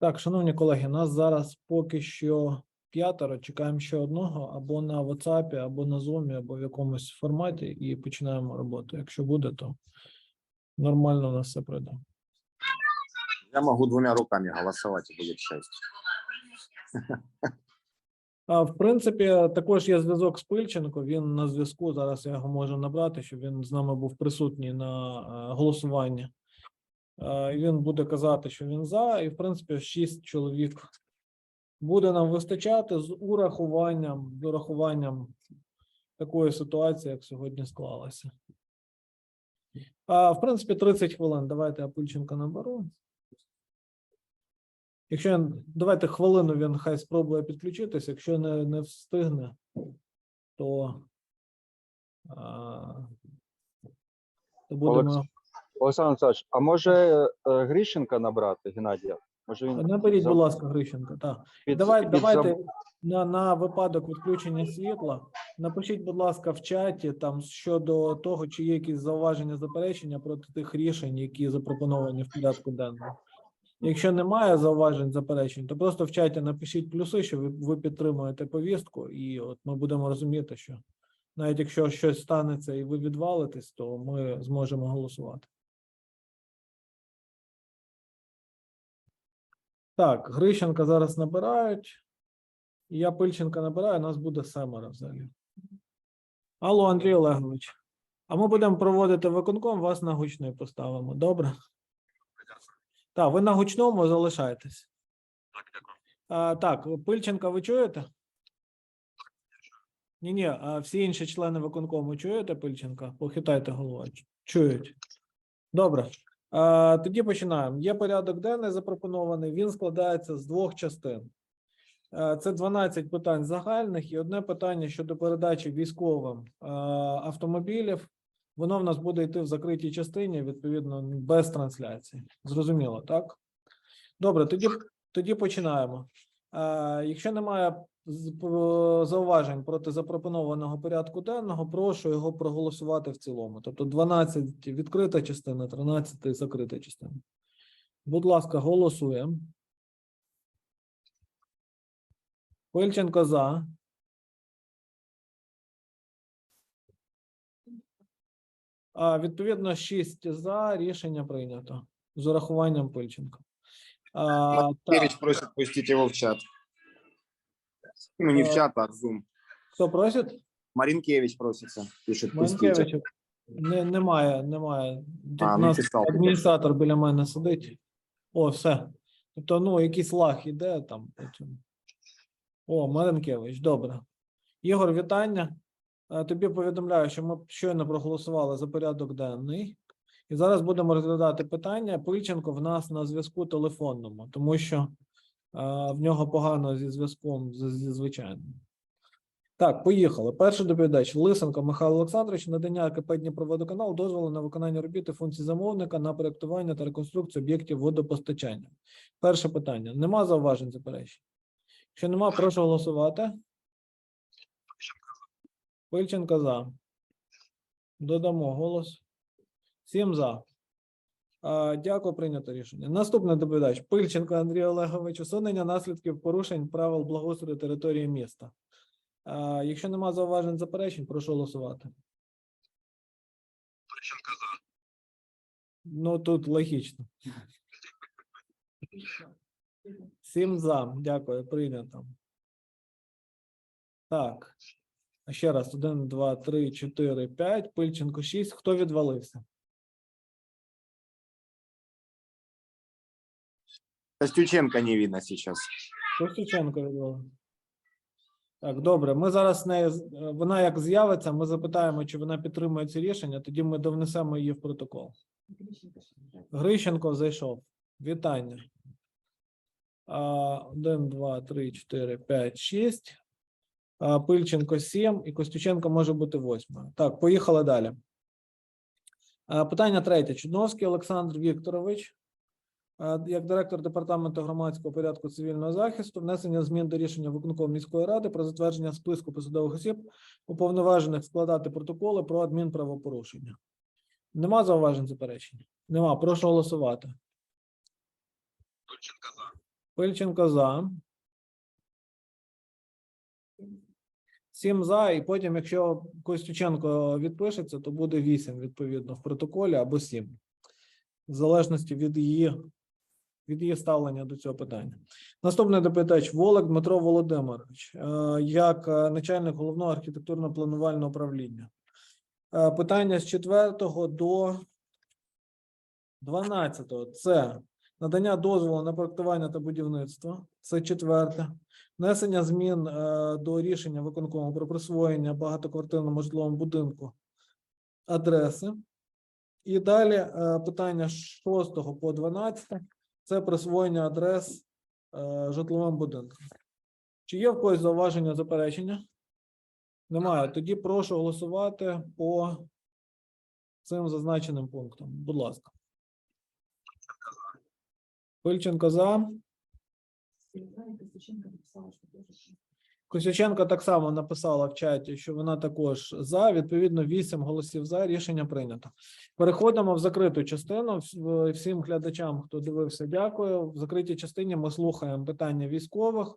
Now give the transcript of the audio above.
Так, шановні колеги, нас зараз поки що п'ятеро. Чекаємо ще одного або на WhatsApp, або на Zoom, або в якомусь форматі, і починаємо роботу. Якщо буде, то нормально у нас все пройде. Я могу двумя руками голосовать, и будет шесть. А в принципі, також є зв'язок з Пильченко. Він на зв'язку. Зараз я його можу набрати, щоб він з нами був присутній на е, голосуванні. Е, І він буде казати, що він за, і в принципі, шість чоловік буде нам вистачати з урахуванням, з урахуванням такої ситуації, як сьогодні склалася. А в принципі, 30 хвилин. Давайте я Пильченка наберу. Якщо давайте хвилину він хай спробує підключитися. Якщо не, не встигне, то, а, то будемо. Олександр Олександрович, а може е, Грищенка набрати Геннадія? Може він Наберіть, будь ласка, Грищенка. Так. під- Давай, під давайте зам- на, на випадок відключення світла. Напишіть, будь ласка, в чаті там щодо того, чи є якісь зауваження, заперечення проти тих рішень, які запропоновані в порядку денному. Якщо немає зауважень, заперечень, то просто в чаті напишіть плюси, що ви, ви підтримуєте повістку, і от ми будемо розуміти, що навіть якщо щось станеться і ви відвалитесь, то ми зможемо голосувати. Так, Грищенка зараз набирають. Я Пильченка набираю, нас буде семеро взагалі. Алло, Андрій Олегович. А ми будемо проводити виконком, вас на гучний поставимо. Добре? Так, ви на гучному залишайтесь. Так, дякую. А, так, Пильченка, ви чуєте? Ні, ні, а всі інші члени виконкому чуєте Пильченка? Похитайте головою. Чують. Добре. Тоді починаємо. Є порядок денний запропонований. Він складається з двох частин. Е, Це 12 питань загальних і одне питання щодо передачі військовим е, автомобілів. Воно в нас буде йти в закритій частині, відповідно, без трансляції. Зрозуміло, так? Добре, тоді, тоді починаємо. Е, Якщо немає зауважень проти запропонованого порядку денного, прошу його проголосувати в цілому. Тобто 12 відкрита частина, 13 закрита частина. Будь ласка, голосуємо. Пильченко за. А, відповідно, 6 за. Рішення прийнято. З урахуванням Пильченка. А, так, Кевич просит пустить в чат. Ну, не в А. чат, а в Zoom. хто просить? Маринкевич просится, пишет, пустите. Манкевича. Не, немає, немає. Тут А, у нас написав. адміністратор біля мене сидить. О, все. Тобто, ну, якийсь лаг іде там потім. О, Маренкевич, добре. Ігор, вітання. Е, Тобі повідомляю, що ми щойно проголосували за порядок денний. І зараз будемо розглядати питання. Пильченко в нас на зв'язку телефонному, тому що в нього погано зі зв'язком зі звичайним. Так, поїхали. Перший доповідач Лисенко Михайло Олександрович, надання КП Дніпроводоканал дозволу на виконання робіт і функцій замовника на проєктування та реконструкцію об'єктів водопостачання. Перше питання. Нема зауважень заперечень? Якщо нема, прошу голосувати. Пильченко за. Додамо голос. Сім за. Дякую, прийнято рішення. Наступний доповідач Пильченко Андрій Олегович. Усунення наслідків порушень правил благоустрою території міста. Якщо нема зауважень заперечень, прошу голосувати. Пильченко за. Ну тут логічно. Сім за. Дякую, прийнято. Так. Ще раз: один, два, три, чотири, п'ять. Пильченко шість. Хто відвалився? Костюченко не видно сейчас. Костюченко відвалив. Так, добре. Ми зараз з нею е, вона як з'явиться, ми запитаємо, чи вона підтримує ці рішення, тоді ми довнесемо її в протокол. Грищенко зайшов. Вітання. Один, два, три, чотири, п'ять, шість. Пильченко сім і Костюченко може бути восьмою. Так, поїхали далі. Питання третє. Чудновський Олександр Вікторович. Як директор департаменту громадського порядку цивільного захисту, внесення змін до рішення виконкому міської ради про затвердження списку посадових осіб, уповноважених складати протоколи про адмінправопорушення. Нема зауважень заперечень? Нема. Прошу голосувати. Пильченко за. Пильченко за. Сім за, і потім, якщо Костюченко відпишеться, то буде вісім відповідно в протоколі або сім, в залежності від її, від її ставлення до цього питання. Наступний доповідач Волик Дмитро Володимирович, е, як е, начальник головного архітектурно-планувального управління. Е, Питання з 4 до 12. Це надання дозволу на проектування та будівництво. Це четверте. Внесення змін до рішення виконкому про присвоєння багатоквартирному житловому будинку адреси. І далі питання з 6 по 12 це присвоєння адрес е, житловим будинкам. Чи є в когось зауваження заперечення? Немає. Тоді прошу голосувати по цим зазначеним пунктам. Будь ласка. Пильченко за. Косяченко так само написала в чаті, що вона також за. Відповідно, 8 голосів за. Рішення прийнято. Переходимо в закриту частину. Всім глядачам, хто дивився, дякую. В закритій частині ми слухаємо питання військових.